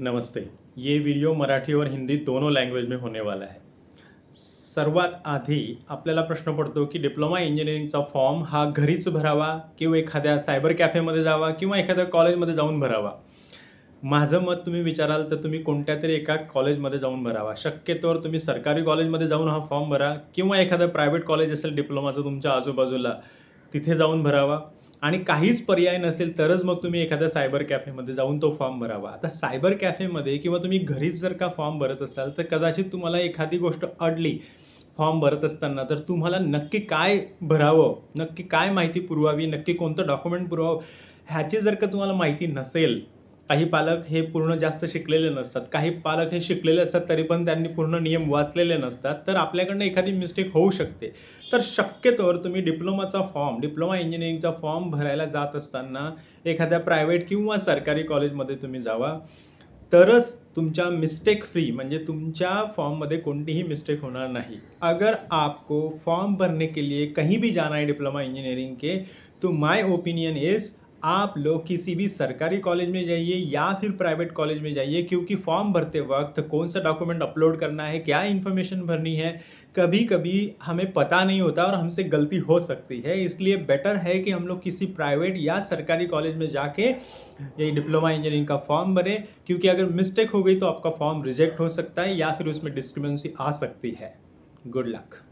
नमस्ते। ये वीडियो मराठी और हिंदी दोनों लैंग्वेज में होने वाला है। सर्वात आधी आपल्याला प्रश्न पडतो की डिप्लोमा इंजिनिअरिंगचा फॉर्म हा घरीच भरावा किंवा एखाद्या सायबर कॅफेमध्ये जावा किंवा एखाद्या कॉलेजमध्ये जाऊन भरावा? माझं मत तुम्ही विचाराल तर तुम्ही कोणत्या तरी एका कॉलेजमध्ये जाऊन भरावा. शक्यतोवर तुम्ही सरकारी कॉलेजमध्ये जाऊन हा फॉर्म भरा किंवा एखादं प्रायव्हेट कॉलेज असेल डिप्लोमाचं तुमच्या आजूबाजूला तिथे जाऊन भरावा. आणि काहीच पर्याय नसेल तरच मग तुम्ही एखाद्या सायबर कॅफेमध्ये जाऊन तो फॉर्म भरावा. आता सायबर कॅफेमध्ये किंवा तुम्ही घरीच जर का फॉर्म भरत असाल तर कदाचित तुम्हाला एखादी गोष्ट अडली फॉर्म भरत असताना तर तुम्हाला नक्की काय भरावं नक्की काय माहिती पुरवावी नक्की कोणतं डॉक्युमेंट पुरवावं ह्याची जर का तुम्हाला माहिती नसेल काही पालक हे पूर्ण जास्त शिकलेले नसतात. काही पालक हे शिकलेले असतात तरी पण त्यांनी पूर्ण नियम वाचलेले नसतात. तर आपल्याकडनं एखादी मिस्टेक होऊ शकते. तर शक्यतोवर तुम्ही डिप्लोमाचा फॉर्म डिप्लोमा इंजिनिअरिंगचा फॉर्म भरायला जात असताना एखाद्या प्रायव्हेट किंवा सरकारी कॉलेजमध्ये तुम्ही जावा. तरच तुमच्या मिस्टेक फ्री म्हणजे तुमच्या फॉर्ममध्ये कोणतीही मिस्टेक होणार नहीं. अगर आपको फॉर्म भरने के लिए कहीं भी जाना है डिप्लोमा इंजीनियरिंग के तो माय ओपिनियन इज़ आप लोग किसी भी सरकारी कॉलेज में जाइए या फिर प्राइवेट कॉलेज में जाइए, क्योंकि फॉर्म भरते वक्त कौन सा डॉक्यूमेंट अपलोड करना है, क्या इन्फॉर्मेशन भरनी है कभी कभी हमें पता नहीं होता और हमसे गलती हो सकती है। इसलिए बेटर है कि हम लोग किसी प्राइवेट या सरकारी कॉलेज में जाके ये डिप्लोमा इंजीनियरिंग का फॉर्म भरें, क्योंकि अगर मिस्टेक हो गई तो आपका फॉर्म रिजेक्ट हो सकता है या फिर उसमें डिस्क्रिपेंसी आ सकती है। गुड लक